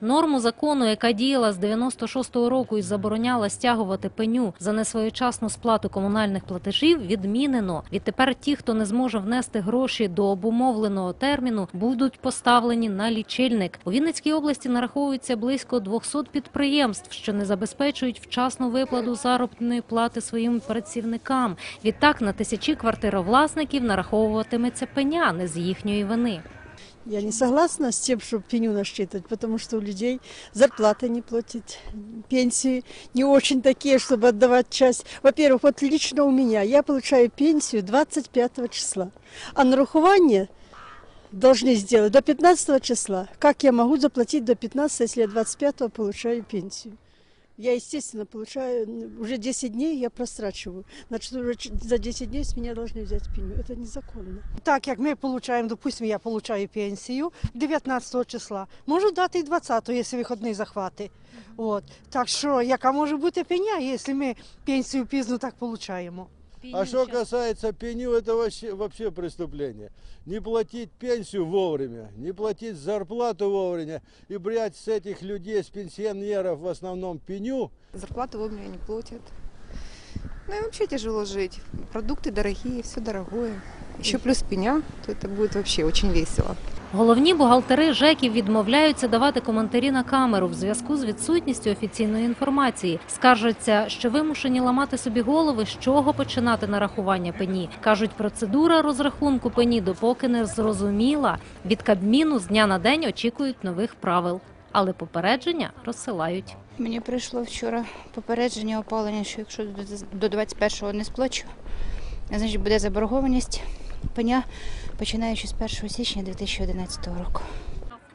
Норму закону, яка діяла з 96-го року і забороняла стягувати пеню за несвоєчасну сплату комунальних платежів, відмінено. Відтепер ті, хто не зможе внести гроші до обумовленого терміну, будуть поставлені на лічильник. У Вінницькій області нараховується близько 200 підприємств, що не забезпечують вчасну виплату заробітної плати своїм працівникам. Відтак на тисячі квартировласників нараховуватиметься пеня не з їхньої вини. Я не согласна с тем, чтобы пеню насчитывать, потому что у людей зарплаты не платить, пенсии не очень такие, чтобы отдавать часть. Во-первых, вот лично у меня я получаю пенсию 25 числа, а нарахування должны сделать до 15 числа. Как я могу заплатить до 15, если я 25 получаю пенсию? Я, естественно, получаю, уже 10 дней я прострачиваю. Значит, уже за 10 дней с меня должны взять пеню. Это незаконно. Так як ми получаємо, допустимо, я получаю пенсію 19 числа, можу дати і 20, якщо виходний захвати. От. Так що, яка може бути пеня, якщо ми пенсію пізно так получаємо? А что касается пеню, это вообще, вообще преступление. Не платить пенсию вовремя, не платить зарплату вовремя и брать с этих людей, с пенсионеров в основном пеню, Зарплату вовремя не платят. Ну и вообще тяжело жить. Продукты дорогие, все дорогое. Еще плюс пеня, то это будет вообще очень весело. Головні бухгалтери ЖЕКів відмовляються давати коментарі на камеру в зв'язку з відсутністю офіційної інформації. Скаржаться, що вимушені ламати собі голови, з чого починати нарахування пені. Кажуть, процедура розрахунку пені допоки не зрозуміла. Від Кабміну з дня на день очікують нових правил, але попередження розсилають. Мені прийшло вчора попередження опалення, що якщо до 21-го не сплачу, значить буде заборгованість пеня, починаючи з 1 січня 2011 року.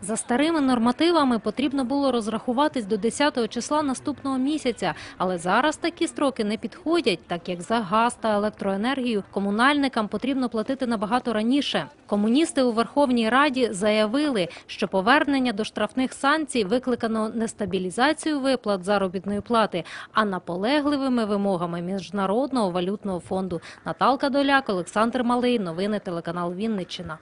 За старими нормативами потрібно було розрахуватись до 10 числа наступного місяця, але зараз такі строки не підходять, так як за газ та електроенергію комунальникам потрібно платити набагато раніше. Комуністи у Верховній Раді заявили, що повернення до штрафних санкцій викликано не стабілізацією виплат заробітної плати, а наполегливими вимогами міжнародного валютного фонду. Наталка Доляк, Олександр Малий. Новини телеканал Вінниччина.